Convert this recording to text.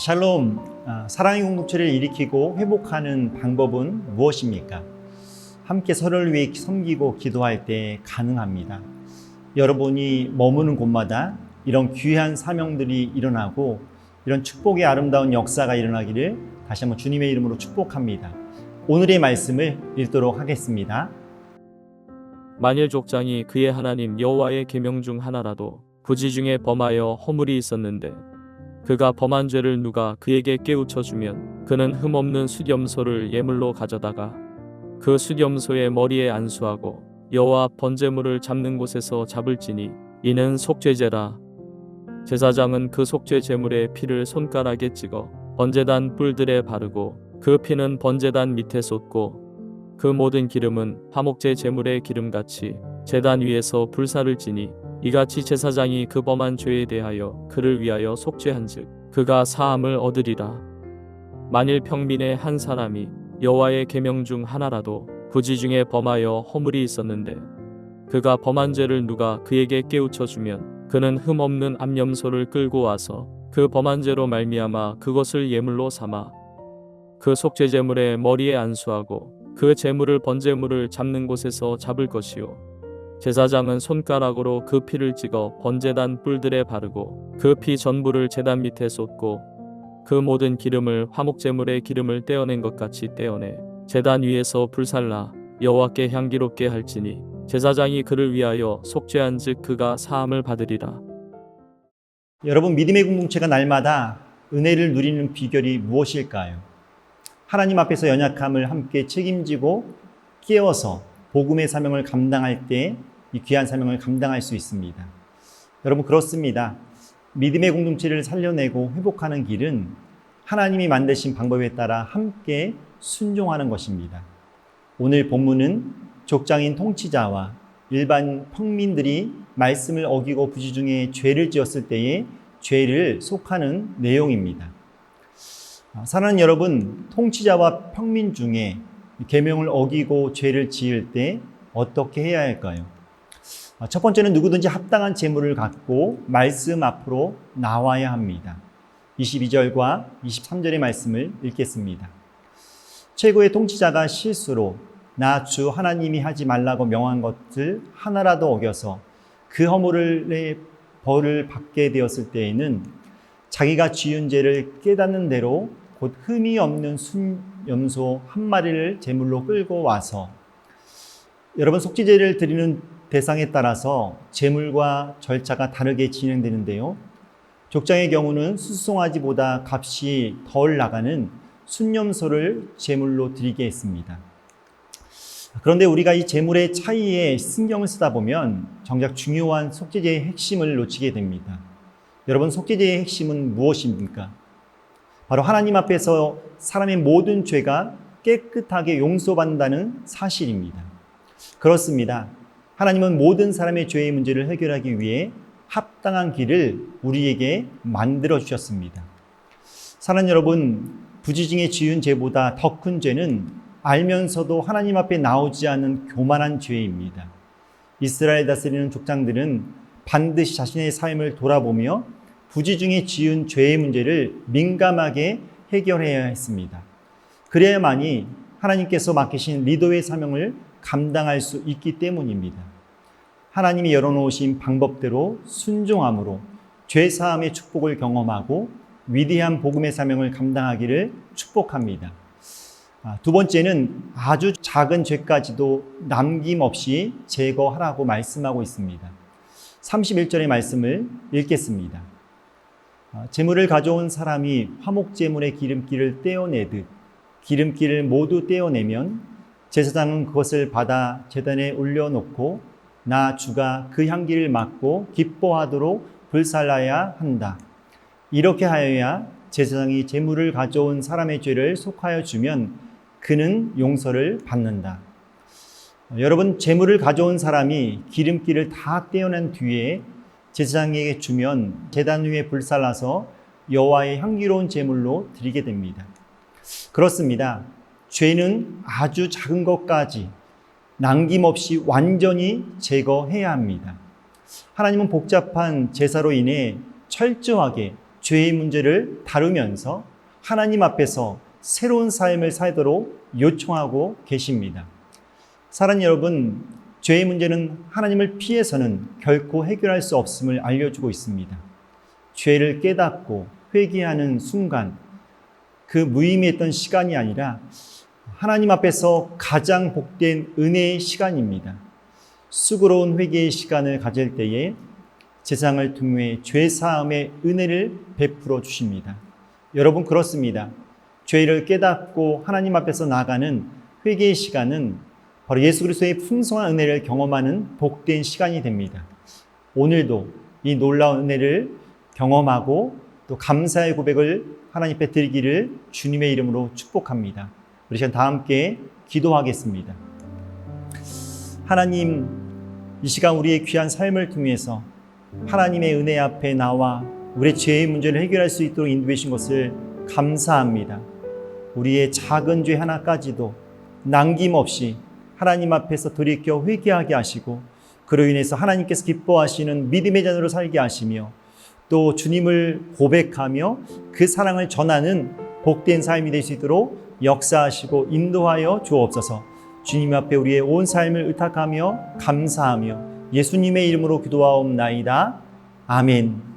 샬롬, 아, 사랑의 공동체를 일으키고 회복하는 방법은 무엇입니까? 함께 서로를 위해 섬기고 기도할 때 가능합니다. 여러분이 머무는 곳마다 이런 귀한 사명들이 일어나고 이런 축복의 아름다운 역사가 일어나기를 다시 한번 주님의 이름으로 축복합니다. 오늘의 말씀을 읽도록 하겠습니다. 만일 족장이 그의 하나님 여호와의 계명 중 하나라도 부지 중에 범하여 허물이 있었는데 그가 범한 죄를 누가 그에게 깨우쳐 주면 그는 흠없는 숫염소를 예물로 가져다가 그 숫염소의 머리에 안수하고 여호와 번제물을 잡는 곳에서 잡을지니 이는 속죄제라. 제사장은 그 속죄 제물의 피를 손가락에 찍어 번제단 뿔들에 바르고 그 피는 번제단 밑에 쏟고 그 모든 기름은 화목제 제물의 기름같이 제단 위에서 불사를 지니 이같이 제사장이 그 범한 죄에 대하여 그를 위하여 속죄한즉 그가 사함을 얻으리라. 만일 평민의 한 사람이 여호와의 계명 중 하나라도 부지 중에 범하여 허물이 있었는데 그가 범한 죄를 누가 그에게 깨우쳐 주면 그는 흠없는 암염소를 끌고 와서 그 범한 죄로 말미암아 그것을 예물로 삼아 그 속죄 제물의 머리에 안수하고 그 제물을 번제물을 잡는 곳에서 잡을 것이요 제사장은 손가락으로 그 피를 찍어 번제단 뿔들에 바르고 그 피 전부를 제단 밑에 쏟고 그 모든 기름을 화목제물의 기름을 떼어낸 것 같이 떼어내 제단 위에서 불살라 여호와께 향기롭게 할지니 제사장이 그를 위하여 속죄한즉 그가 사함을 받으리라 여러분 믿음의 공동체가 날마다 은혜를 누리는 비결이 무엇일까요? 하나님 앞에서 연약함을 함께 책임지고 깨워서 복음의 사명을 감당할 때 이 귀한 사명을 감당할 수 있습니다. 여러분 그렇습니다. 믿음의 공동체를 살려내고 회복하는 길은 하나님이 만드신 방법에 따라 함께 순종하는 것입니다. 오늘 본문은 족장인 통치자와 일반 평민들이 말씀을 어기고 부지 중에 죄를 지었을 때에 죄를 속하는 내용입니다. 아, 사랑하는 여러분, 통치자와 평민 중에 계명을 어기고 죄를 지을 때 어떻게 해야 할까요? 아, 첫 번째는 누구든지 합당한 재물을 갖고 말씀 앞으로 나와야 합니다. 22절과 23절의 말씀을 읽겠습니다. 최고의 통치자가 실수로 나 주 하나님이 하지 말라고 명한 것을 하나라도 어겨서 그 허물의 벌을 받게 되었을 때에는 자기가 지은 죄를 깨닫는 대로 곧 흠이 없는 순 염소 한 마리를 제물로 끌고 와서 여러분 속죄제를 드리는 대상에 따라서 제물과 절차가 다르게 진행되는데요. 족장의 경우는 수송아지보다 값이 덜 나가는 순염소를 제물로 드리게 했습니다. 그런데 우리가 이 제물의 차이에 신경을 쓰다 보면 정작 중요한 속죄제의 핵심을 놓치게 됩니다. 여러분, 속죄제의 핵심은 무엇입니까? 바로 하나님 앞에서 사람의 모든 죄가 깨끗하게 용서받는다는 사실입니다. 그렇습니다. 하나님은 모든 사람의 죄의 문제를 해결하기 위해 합당한 길을 우리에게 만들어 주셨습니다. 사랑 여러분, 부지 중에 지은 죄보다 더 큰 죄는 알면서도 하나님 앞에 나오지 않는 교만한 죄입니다. 이스라엘 다스리는 족장들은 반드시 자신의 삶을 돌아보며 부지 중에 지은 죄의 문제를 민감하게 해결해야 했습니다. 그래야만이 하나님께서 맡기신 리더의 사명을 감당할 수 있기 때문입니다. 하나님이 열어놓으신 방법대로 순종함으로 죄사함의 축복을 경험하고 위대한 복음의 사명을 감당하기를 축복합니다. 아, 두 번째는 아주 작은 죄까지도 남김없이 제거하라고 말씀하고 있습니다. 31절의 말씀을 읽겠습니다. 아, 재물을 가져온 사람이 화목재물의 기름기를 떼어내듯 기름기를 모두 떼어내면 제사장은 그것을 받아 제단에 올려놓고 나 주가 그 향기를 맡고 기뻐하도록 불살라야 한다. 이렇게 하여야 제사장이 제물을 가져온 사람의 죄를 속하여 주면 그는 용서를 받는다. 여러분 제물을 가져온 사람이 기름기를 다 떼어낸 뒤에 제사장에게 주면 제단 위에 불살라서 여호와의 향기로운 제물로 드리게 됩니다. 그렇습니다. 죄는 아주 작은 것까지 남김없이 완전히 제거해야 합니다. 하나님은 복잡한 제사로 인해 철저하게 죄의 문제를 다루면서 하나님 앞에서 새로운 삶을 살도록 요청하고 계십니다. 사랑하는 여러분, 죄의 문제는 하나님을 피해서는 결코 해결할 수 없음을 알려주고 있습니다. 죄를 깨닫고 회개하는 순간, 그 무의미했던 시간이 아니라 하나님 앞에서 가장 복된 은혜의 시간입니다. 수고로운 회개의 시간을 가질 때에 세상을 통해 죄 사함의 은혜를 베풀어 주십니다. 여러분 그렇습니다. 죄를 깨닫고 하나님 앞에서 나가는 회개의 시간은 바로 예수 그리스도의 풍성한 은혜를 경험하는 복된 시간이 됩니다. 오늘도 이 놀라운 은혜를 경험하고 또 감사의 고백을 하나님 앞에 드리기를 주님의 이름으로 축복합니다. 우리 시간 다 함께 기도하겠습니다. 하나님, 이 시간 우리의 귀한 삶을 통해서 하나님의 은혜 앞에 나와 우리의 죄의 문제를 해결할 수 있도록 인도해 주신 것을 감사합니다. 우리의 작은 죄 하나까지도 남김없이 하나님 앞에서 돌이켜 회개하게 하시고 그로 인해서 하나님께서 기뻐하시는 믿음의 자녀로 살게 하시며 또 주님을 고백하며 그 사랑을 전하는 복된 삶이 될 수 있도록 역사하시고 인도하여 주옵소서. 주님 앞에 우리의 온 삶을 의탁하며 감사하며 예수님의 이름으로 기도하옵나이다. 아멘.